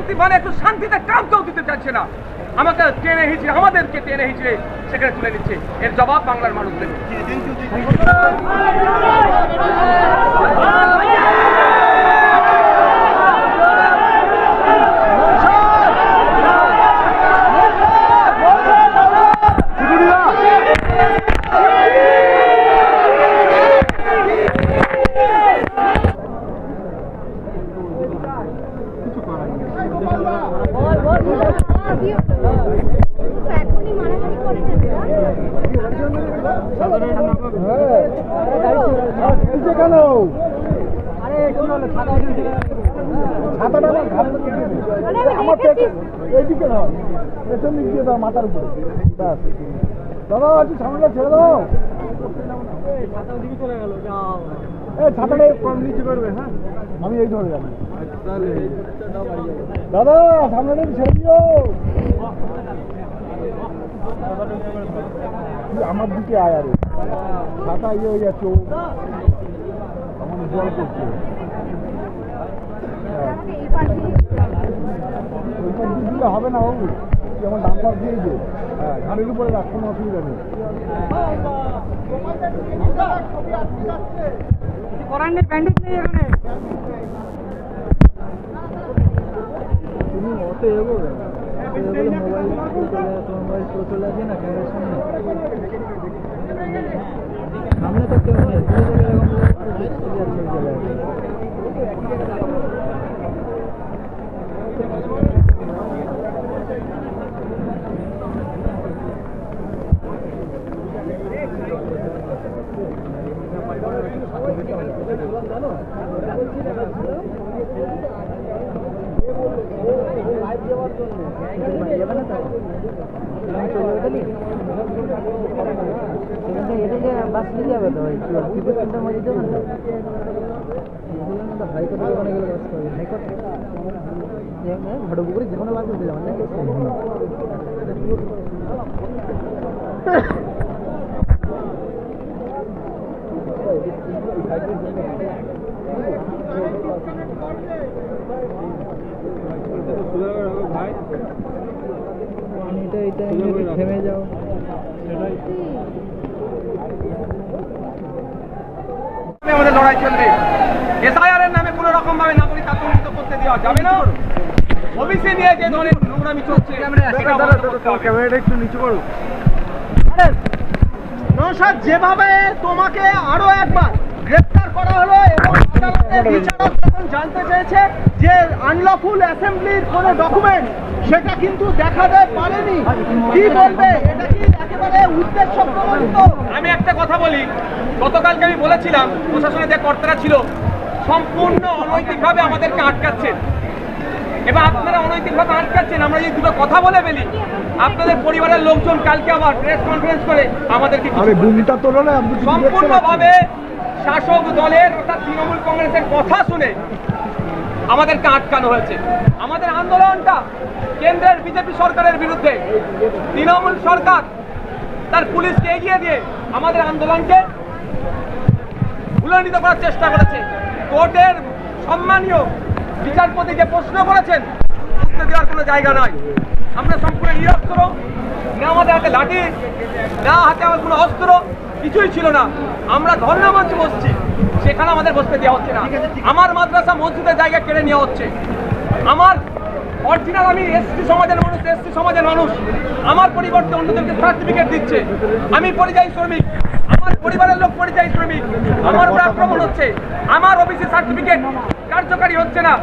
শান্তি মানে একটু শান্তিতে কাম কেউ দিতে চাচ্ছে না। আমাকে টেনে হিচড়ে আমাদেরকে টেনে হিচড়ে সেখানে তুলে নিচ্ছে। এর জবাব বাংলার মানুষ দেবে এখনই মারামারি করে কেন খেলছে কেন ছাতাটা আমার ঘাড়ে কেটে দে। আমার পেটে এইদিকে নয় পেছন দিক দিয়ে দাও, মাথার উপরে। ব্যাস। দাদা একটু সামনে ছেড়ে দাও। এই ছাতাটা কম নিচে করবে হ্যাঁ? আমি এই ধরে যাব। দাদা একটু ছেড়ে দিও। আমার দিকে আয় আরে। ছাতা ইয়ে হয়ে যাচ্ছে আমার জল করছে দিলে হবে না বাবু। যেমন ডাম্পার দিয়ে দে হ্যাঁ ঘাড়ের উপরে রাখ কোনো অসুবিধা নেই। করার নেই ব্যান্ডেজ নেই এখানে। তুমি অত এগোবে। সামনে। তো কেউ নেই বাস নিয়ে যাবে তো টিকিট সেন্টার মধ্যে দেবেন তো হাইকোর্ট দোকানে গেলে বাস পাবে হাইকোর্ট ঘটপুকুরে যে কোনো বাস দিতে যাবেন নাকি এটা এটা থেমে যাও আমাদের লড়াই চলবে। এসআইআর এর নামে কোনো রকম ভাবে নাগরিক আতঙ্কিত করতে দেওয়া যাবে না। ওবিসি নিয়ে যে ধরনের নোংরামি চলছে। ক্যামেরাটা একটু নিচু করো। নৌসাদ যেভাবে তোমাকে আরও একবার গ্রেফতার করা হলো এবং আদালতের বিচারক যখন জানতে চেয়েছে যে আনলফুল অ্যাসেম্বলির কোন ডকুমেন্ট সেটা কিন্তু দেখা দেখাতে পারেনি। কি বলবে? এটা কি আমি একটা কথা বলি গতকালকে আমি বলেছিলাম প্রশাসনের যে কর্তারা ছিল সম্পূর্ণ অনৈতিকভাবে আমাদেরকে আটকাচ্ছেন। এবার আপনারা অনৈতিকভাবে আটকাচ্ছেন আমরা যদি দুটো কথা বলে ফেলি আপনাদের পরিবারের লোকজন কালকে আবার প্রেস কনফারেন্স করে আমাদেরকে সম্পূর্ণভাবে শাসক দলের অর্থাৎ তৃণমূল কংগ্রেসের কথা শুনে আমাদেরকে আটকানো হয়েছে। আমাদের আন্দোলনটা কেন্দ্রের বিজেপি সরকারের বিরুদ্ধে। তৃণমূল সরকার তার পুলিশকে এগিয়ে দিয়ে আমাদের আন্দোলনকে ভুলান্বিত করার চেষ্টা করেছে। কোর্টের সম্মানীয় বিচারপতি যে প্রশ্ন করেছেন উত্তর দেওয়ার কোনো জায়গা নাই। আমরা সম্পূর্ণ নিরস্ত্র না আমাদের হাতে লাঠি না হাতে আমার কোনো অস্ত্র কিছুই ছিল না। আমরা ধর্ণা মঞ্চে বসছি সেখানে আমাদের বসতে দেওয়া হচ্ছে না। আমার মাদ্রাসা মসজিদের জায়গা কেড়ে নেওয়া হচ্ছে। আমার অরিজিনাল আমি এসটি সমাজের মানুষ এসটি সমাজের মানুষ। আমার পরিবর্তে অন্যদেরকে সার্টিফিকেট দিচ্ছে। আমি পরিযায়ী শ্রমিক। আমার পরিবারের লোক পরিযায়ী শ্রমিক। আমার উপর আক্রমণ হচ্ছে। আমার অফিসে সার্টিফিকেট কার্যকারী হচ্ছে না।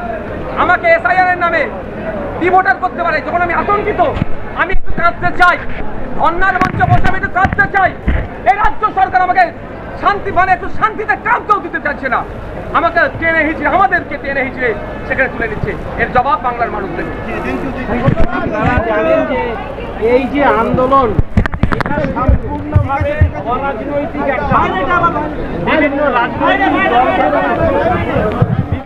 আমাকে এসআইআর এর নামে ডিভোটার করতে পারে। যখন আমি আতঙ্কিত, আমি একটু কাঁদতে চাই। অন্যার মঞ্চে বসে আমি একটু কাঁদতে চাই। এই রাজ্য সরকার আমাকে শান্তি মানে একটু শান্তিতে কামকেও দিতে চাইছে না। আমাকে টেনে হিচড়ে, আমাদেরকে টেনে হিচড়ে সেখানে তুলে নিচ্ছে। এর জবাব বাংলার মানুষ দেবে। এই যে আন্দোলন সম্পূর্ণভাবে অরাজনৈতিক একটা বিভিন্ন রাজনৈতিক